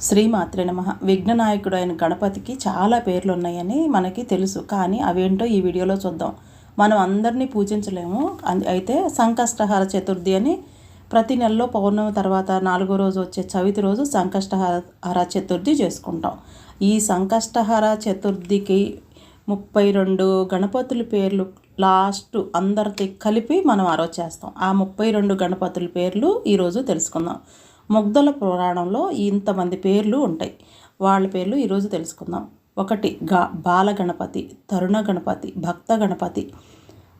శ్రీమాత్రే నమ. విఘ్ననాయకుడు అయిన గణపతికి చాలా పేర్లు ఉన్నాయని మనకి తెలుసు. కానీ అవేంటో ఈ వీడియోలో చూద్దాం. మనం అందరినీ పూజించలేము. అయితే సంకష్టహార చతుర్థి అని ప్రతి నెలలో పౌర్ణమి తర్వాత నాలుగో రోజు వచ్చే చవితి రోజు సంకష్టహార హర చతుర్థి చేసుకుంటాం. ఈ సంకష్టహార చతుర్థికి ముప్పై రెండు గణపతుల పేర్లు లాస్ట్ అందరితో కలిపి మనం ఆ రోజు చేస్తాం. ఆ ముప్పై రెండు గణపతుల పేర్లు ఈరోజు తెలుసుకుందాం. ముగ్ధల పురాణంలో ఇంతమంది పేర్లు ఉంటాయి. వాళ్ళ పేర్లు ఈరోజు తెలుసుకుందాం. ఒకటి గా బాలగణపతి తరుణ గణపతి భక్త గణపతి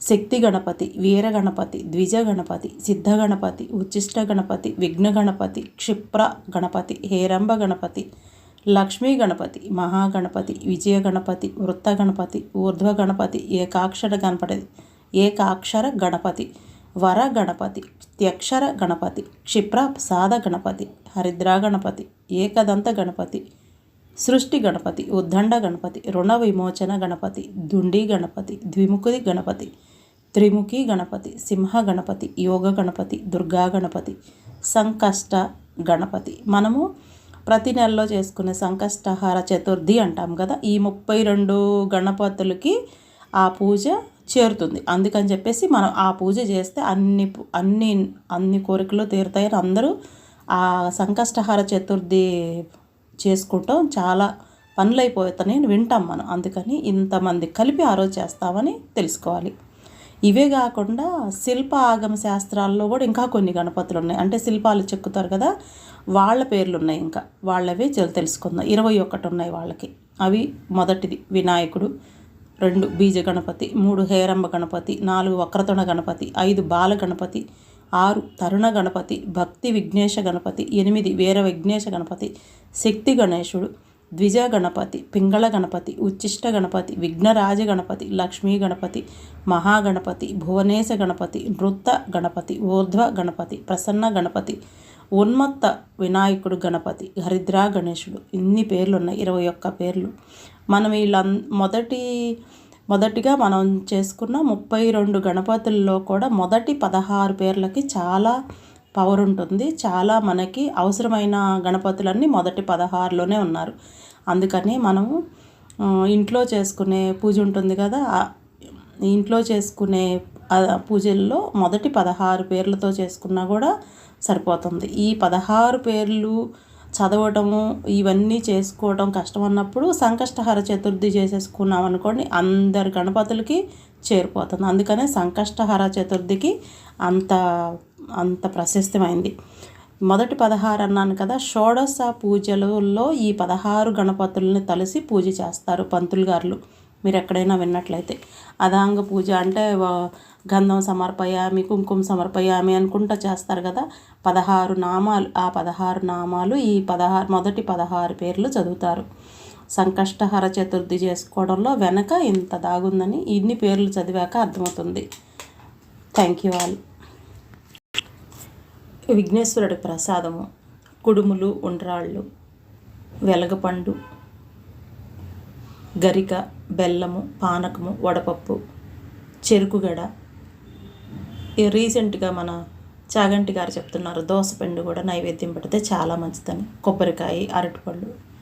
శక్తి గణపతి వీర గణపతి ద్విజ గణపతి సిద్ధ గణపతి ఉచ్చిష్ట గణపతి విఘ్న గణపతి క్షిప్ర గణపతి హేరంబ గణపతి లక్ష్మీ గణపతి మహాగణపతి విజయ గణపతి వృత్త గణపతి ఊర్ధ్వ గణపతి ఏకాక్షర గణపతి ఏకాక్షర గణపతి. వర గణపతి త్యక్షర గణపతి క్షిప్ర సాద గణపతి హరిద్రా గణపతి ఏకదంత గణపతి సృష్టి గణపతి ఉద్దండ గణపతి రుణ విమోచన గణపతి దుండి గణపతి ద్విముఖి గణపతి త్రిముఖి గణపతి సింహ గణపతి యోగ గణపతి దుర్గా గణపతి సంకష్ట గణపతి. మనము ప్రతి నెలలో చేసుకునే సంకష్టహార చతుర్థి అంటాం కదా ఈ ముప్పై రెండు గణపతులకి ఆ పూజ చేరుతుంది. అందుకని చెప్పేసి మనం ఆ పూజ చేస్తే అన్ని అన్ని అన్ని కోరికలు తీరుతాయని అందరూ ఆ సంకష్టహార చతుర్థి చేసుకుంటాం చాలా పనులు అయిపోతాయని వింటాం మనం. అందుకని ఇంతమంది కలిపి ఆ రోజు చేస్తామని తెలుసుకోవాలి. ఇవే కాకుండా శిల్ప ఆగమ శాస్త్రాల్లో కూడా ఇంకా కొన్ని గణపతులు ఉన్నాయి. అంటే శిల్పాలు చెక్కుతారు కదా వాళ్ళ పేర్లు ఉన్నాయి ఇంకా. వాళ్ళవే తెలుసుకుందాం. ఇరవై ఒకటి ఉన్నాయి వాళ్ళకి. అవి మొదటిది వినాయకుడు రెండు బీజ గణపతి మూడు హేరంబ గణపతి నాలుగు వక్రతుణ గణపతి ఐదు బాల గణపతి ఆరు తరుణ గణపతి భక్తి విఘ్నేశ గణపతి ఎనిమిది వీర విఘ్నేశ గణపతి శక్తి గణేశుడు ద్విజ గణపతి పింగళ గణపతి ఉచ్చిష్ట గణపతి విఘ్నరాజ గణపతి లక్ష్మీ గణపతి మహాగణపతి భువనేశ గణపతి నృత్త గణపతి ఊర్ధ్వ గణపతి ప్రసన్న గణపతి ఉన్మత్త వినాయకుడు గణపతి హరిద్రా గణేశుడు. ఇన్ని పేర్లు ఉన్నాయి ఇరవై ఒక్క పేర్లు. మనం వీళ్ళ మొదటి మొదటిగా మనం చేసుకున్న ముప్పై రెండు గణపతుల్లో కూడా మొదటి పదహారు పేర్లకి చాలా పవర్ ఉంటుంది. చాలా మనకి అవసరమైన గణపతులన్నీ మొదటి పదహారులోనే ఉన్నారు. అందుకని మనము ఇంట్లో చేసుకునే పూజ ఉంటుంది కదా ఇంట్లో చేసుకునే పూజల్లో మొదటి పదహారు పేర్లతో చేసుకున్నా కూడా సరిపోతుంది. ఈ పదహారు పేర్లు చదవటము ఇవన్నీ చేసుకోవటం కష్టం అన్నప్పుడు సంకష్టహర చతుర్థి చేసేసుకున్నాం అనుకోండి అందరి గణపతులకి చేరిపోతుంది. అందుకనే సంకష్టహర చతుర్థికి అంత అంత ప్రశస్తమైంది. మొదటి పదహారు అన్నాను కదా షోడశ పూజలలో ఈ పదహారు గణపతుల్ని తలసి పూజ చేస్తారు పంతులు గారులు. మీరు ఎక్కడైనా విన్నట్లయితే. అదాంగ పూజ అంటే గంధం సమర్పయామి కుంకుమ సమర్పయామి అనుకుంటా చేస్తారు కదా. పదహారు నామాలు ఆ పదహారు నామాలు ఈ పదహారు మొదటి పదహారు పేర్లు చదువుతారు. సంకష్టహర చతుర్థి చేసుకోవడంలో వెనక ఇంత దాగుందని ఇన్ని పేర్లు చదివాక అర్థమవుతుంది. Thank you all. విఘ్నేశ్వరుడి ప్రసాదము కుడుములు ఉండ్రాళ్ళు వెలగపండు గరిక బెల్లము పానకము వడపప్పు చెరుకుగడ. ఈ రీసెంట్గా మన చాగంటి గారు చెప్తున్నారు దోసపిండి కూడా నైవేద్యం పెడితే చాలా మంచిదని. కొబ్బరికాయ అరటిపళ్ళు.